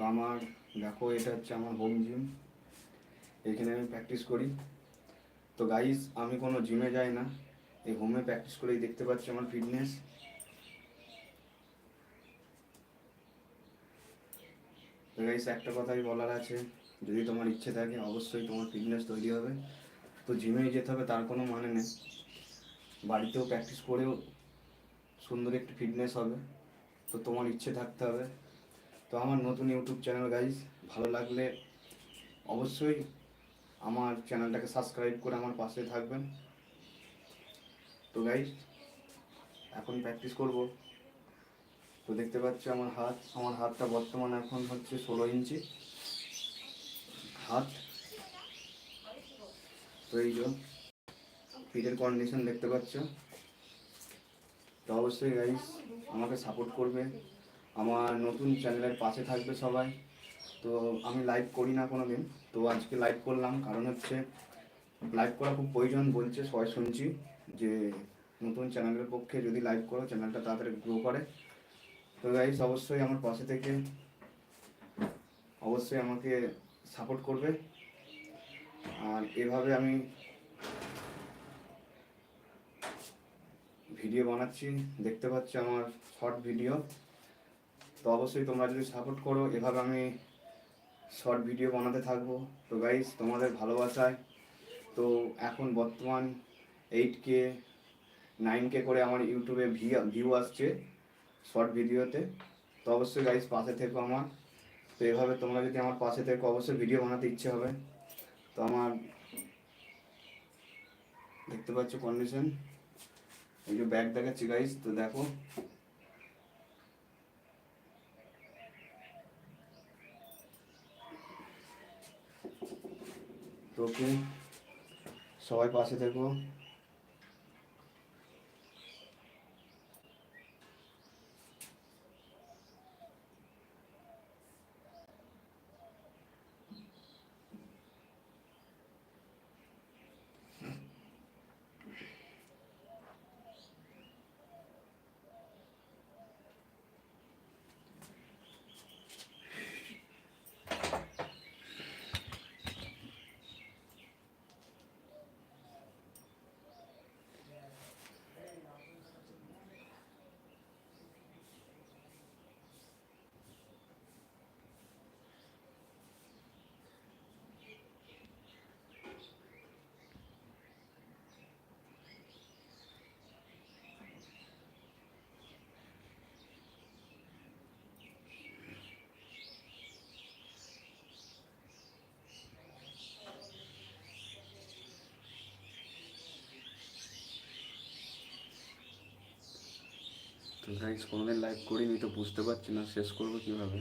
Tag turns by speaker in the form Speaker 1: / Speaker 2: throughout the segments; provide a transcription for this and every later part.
Speaker 1: তো আমার, দেখো এটা হচ্ছে আমার হোম জিম এখানে আমি প্র্যাকটিস করি। তো গাইজ আমি কোনো জিমে যাই না। এই হোমে প্র্যাকটিস করেই দেখতে পাচ্ছি আমার ফিটনেস তো গাইস একটা কথাই বলার আছে। যদি তোমার ইচ্ছে থাকে, অবশ্যই তোমার ফিটনেস তৈরি হবে। তো জিমে যেতে হবে, তার কোনো মানে নেই। বাড়িতেও প্র্যাকটিস করেও সুন্দর একটি ফিটনেস হবে। তো তোমার ইচ্ছে থাকতে হবে। তো আমার নতুন ইউটিউব চ্যানেল গাইজ ভালো লাগলে অবশ্যই আমার চ্যানেলটাকে সাবস্ক্রাইব করে আমার পাশে থাকবেন। তো গাইজ এখন প্র্যাকটিস করব। তো দেখতে পাচ্ছ আমার হাত, আমার হাতটা বর্তমানে এখন হচ্ছে ষোলো ইঞ্চি। হাত। তো এই যে ফিটের কন্ডিশন দেখতে পাচ্ছ। তো অবশ্যই গাইস আমাকে সাপোর্ট করবে। আমার নতুন চ্যানেলের পাশে থাকবে সবাই। তো আমি লাইভ করি না কোনো দিন তো আজকে লাইভ করলাম। কারণ হচ্ছে লাইভ করা খুব প্রয়োজন বলছে, সবাই শুনছি যে নতুন চ্যানেলের পক্ষে যদি লাইভ করো, চ্যানেলটা তাড়াতাড়ি গ্রো করে। তো গাইস অবশ্যই আমার পাশে থেকে অবশ্যই আমাকে সাপোর্ট করবে। আর এভাবে আমি ভিডিও বানাচ্ছি। দেখতে পাচ্ছি আমার শর্ট ভিডিও তো অবশ্যই তোমরা যদি সাপোর্ট করো, এভাবে আমি শর্ট ভিডিও বানাতে থাকব। তো গাইস তোমাদের ভালোবাসায়। তো এখন বর্তমান এইট কে নাইন কে করে আমার ইউটিউবে ভিউ আসছে শর্ট ভিডিওতে তো অবশ্যই গাইস পাশে থেকো আমার। তো এভাবে তোমরা যদি আমার পাশে থেকো, অবশ্যই ভিডিও বানাতে ইচ্ছে হবে। তো আমার দেখতে পাচ্ছ কন্ডিশন এই যে ব্যাগ দেখাচ্ছি গাইস তো দেখো। ওকে সবাই পাশে থেকো। গাইস কোনোদিন লাইভ করিনি তো বুঝতে পারছি না, শেষ করব কীভাবে?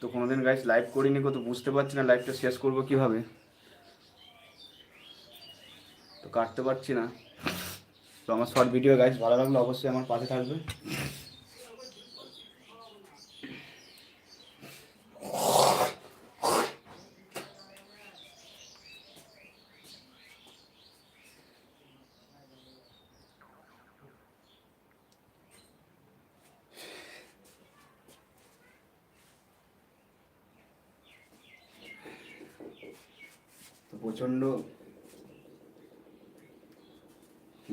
Speaker 1: তো কোনোদিন গাইস লাইভ করিনি কত বুঝতে পারছি না লাইভটা শেষ করব কীভাবে? তো কাটতে পারছি না। তো আমার শর্ট ভিডিও গাইস ভালো লাগলে অবশ্যই আমার পাশে থাকবে। প্রচণ্ড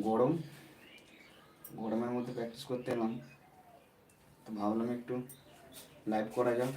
Speaker 1: গরম। গরমের মধ্যে প্র্যাকটিস করতে এলাম। তো ভাবলাম একটু লাইভ করা যাক।